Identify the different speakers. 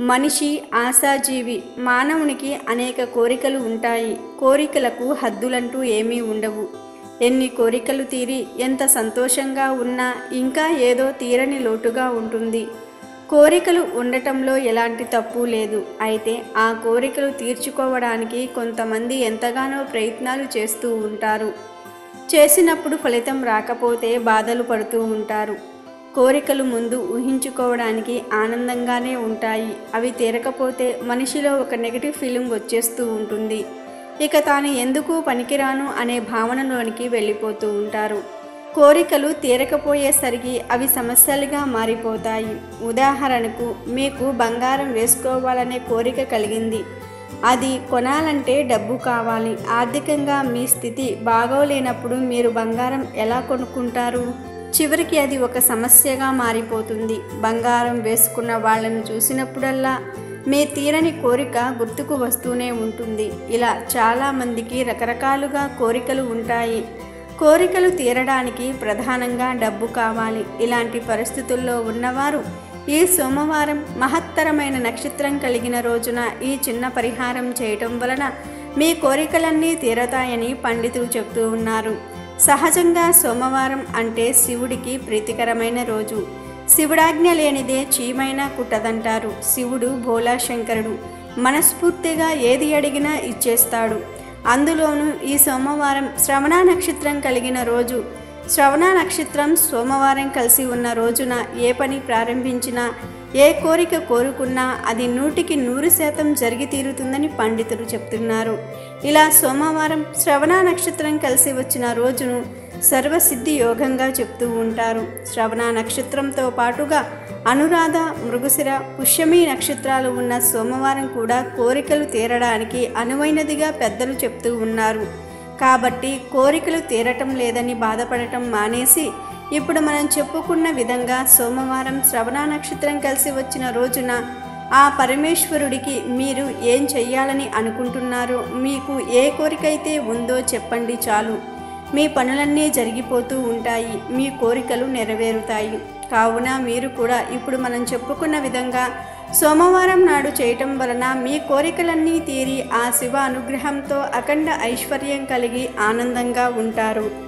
Speaker 1: మనిషి ఆశాజీవి మానవునికి అనేక కోరికలు ఉంటాయి. కోరికలకు హద్దులంటూ ఏమీ ఉండవు. ఎన్ని కోరికలు తీరి ఎంత సంతోషంగా ఉన్నా ఇంకా ఏదో తీరని లోటుగా ఉంటుంది. కోరికలు ఉండటంలో ఎలాంటి తప్పు లేదు. అయితే ఆ కోరికలు తీర్చుకోవడానికి కొంతమంది ఎంతగానో ప్రయత్నాలు చేస్తూ ఉంటారు. చేసినప్పుడు ఫలితం రాకపోతే బాధలు పడుతూ ఉంటారు. కోరికలు ముందు ఊహించుకోవడానికి ఆనందంగానే ఉంటాయి. అవి తీరకపోతే మనిషిలో ఒక నెగటివ్ ఫీలింగ్ వచ్చేస్తూ ఉంటుంది. ఇక తాను ఎందుకు పనికిరాను అనే భావనలోనికి వెళ్ళిపోతూ ఉంటారు. కోరికలు తీరకపోయేసరికి అవి సమస్యలుగా మారిపోతాయి. ఉదాహరణకు మీకు బంగారం వేసుకోవాలనే కోరిక కలిగింది. అది కొనాలంటే డబ్బు కావాలి. ఆర్థికంగా మీ స్థితి బాగోలేనప్పుడు మీరు బంగారం ఎలా కొనుక్కుంటారు? చివరికి అది ఒక సమస్యగా మారిపోతుంది. బంగారం వేసుకున్న వాళ్ళను చూసినప్పుడల్లా మీ తీరని కోరిక గుర్తుకు వస్తూనే ఉంటుంది. ఇలా చాలామందికి రకరకాలుగా కోరికలు ఉంటాయి. కోరికలు తీరడానికి ప్రధానంగా డబ్బు కావాలి. ఇలాంటి పరిస్థితుల్లో ఉన్నవారు ఈ సోమవారం మహత్తరమైన నక్షత్రం కలిగిన రోజున ఈ చిన్న పరిహారం చేయటం వలన మీ కోరికలన్నీ తీరతాయని పండితులు చెబుతూ ఉన్నారు. సహజంగా సోమవారం అంటే శివుడికి ప్రీతికరమైన రోజు. శివుడాజ్ఞ లేనిదే చీమైనా కుట్టదంటారు. శివుడు భోలాశంకరుడు మనస్ఫూర్తిగా ఏది అడిగినా ఇచ్చేస్తాడు. అందులోనూ ఈ సోమవారం శ్రవణ నక్షత్రం కలిగిన రోజు. శ్రవణ నక్షత్రం సోమవారం కలిసి ఉన్న రోజున ఏ పని ప్రారంభించినా ఏ కోరిక కోరుకున్నా అది నూటికి నూరు శాతం జరిగి తీరుతుందని పండితులు చెప్తున్నారు. ఇలా సోమవారం శ్రవణ నక్షత్రం కలిసి వచ్చిన రోజును సర్వసిద్ధి యోగంగా చెప్తూ ఉంటారు. శ్రవణ నక్షత్రంతో పాటుగా అనురాధ మృగశిర పుష్యమి నక్షత్రాలు ఉన్న సోమవారం కూడా కోరికలు తీరడానికి అనువైనదిగా పెద్దలు చెప్తూ ఉన్నారు. కాబట్టి కోరికలు తీరటం లేదని బాధపడటం మానేసి ఇప్పుడు మనం చెప్పుకున్న విధంగా సోమవారం శ్రవణ నక్షత్రం కలిసి వచ్చిన రోజున ఆ పరమేశ్వరుడికి మీరు ఏం చెయ్యాలని అనుకుంటున్నారో? మీకు ఏ కోరికైతే ఉందో చెప్పండి చాలు. మీ పనులన్నీ జరిగిపోతూ ఉంటాయి. మీ కోరికలు నెరవేరుతాయి. కావున మీరు కూడా ఇప్పుడు మనం చెప్పుకున్న విధంగా సోమవారం నాడు చేయటం వలన మీ కోరికలన్నీ తీరి ఆ శివ అనుగ్రహంతో అఖండ ఐశ్వర్యం కలిగి ఆనందంగా ఉంటారు.